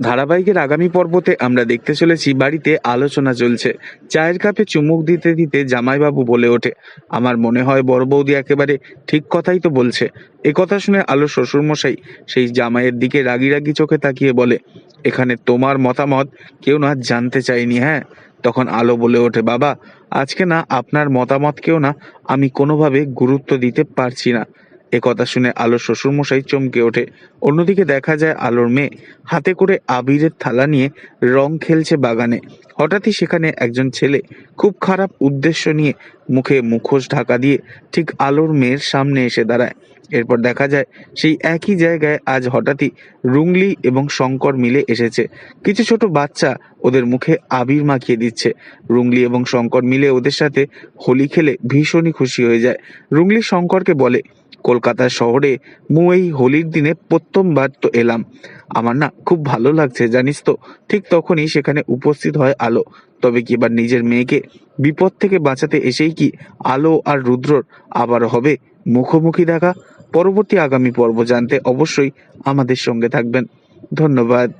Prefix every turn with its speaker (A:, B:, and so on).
A: ধারাবাহিকের আগামী পর্বতে আমরা দেখতে চলেছি বাড়িতে আলোচনা চলছে। চায়ের কাপে চুমুক দিতে দিতে জামাইবাবু বলে ওঠে, আমার মনে হয় বড় বৌদি একেবারে ঠিক কথাই তো বলছে। এ কথা শুনে আলো শ্বশুরমশাই সেই জামাইয়ের দিকে রাগি রাগি চোখে তাকিয়ে বলে, এখানে তোমার মতামত কেউ না জানতে চাইনি হ্যাঁ? তখন আলো বলে ওঠে, বাবা, আজকে না আপনার মতামতকেও না আমি কোনোভাবে গুরুত্ব দিতে পারছি না। এ কথা শুনে আলোর শ্বশুরমশাই চমকে ওঠে। অন্যদিকে দেখা যায় আলোর মেয়ে হাতে করে আবিরের থালা নিয়ে রং খেলছে বাগানে। হঠাৎই সেখানে একজন ছেলে খুব খারাপ উদ্দেশ্য নিয়ে মুখে মুখোশ ঢাকা দিয়ে ঠিক আলোর মেয়ের সামনে এসে দাঁড়ায়। এরপর দেখা যায় সেই একই জায়গায় আজ হঠাৎই রুংলি এবং শঙ্কর মিলে এসেছে। কিছু ছোট বাচ্চা ওদের মুখে আবির মাখিয়ে দিচ্ছে। রুংলি এবং শঙ্কর মিলে ওদের সাথে হোলি খেলে ভীষণই খুশি হয়ে যায়। রুংলি শঙ্করকে বলে কলকাতা শহরে মু এই হোলির দিনে প্রথমবার তো এলাম। আমার না খুব ভালো লাগছে, জানিস তো, ঠিক তখনই সেখানে উপস্থিত হয় আলো। তবে কি এবার নিজের মেয়েকে বিপদ থেকে বাঁচাতে এসেই কি আলো আর রুদ্রর আবার হবে? মুখোমুখি দেখা পরবর্তী আগামী পর্ব জানতে অবশ্যই আমাদের সঙ্গে থাকবেন। ধন্যবাদ।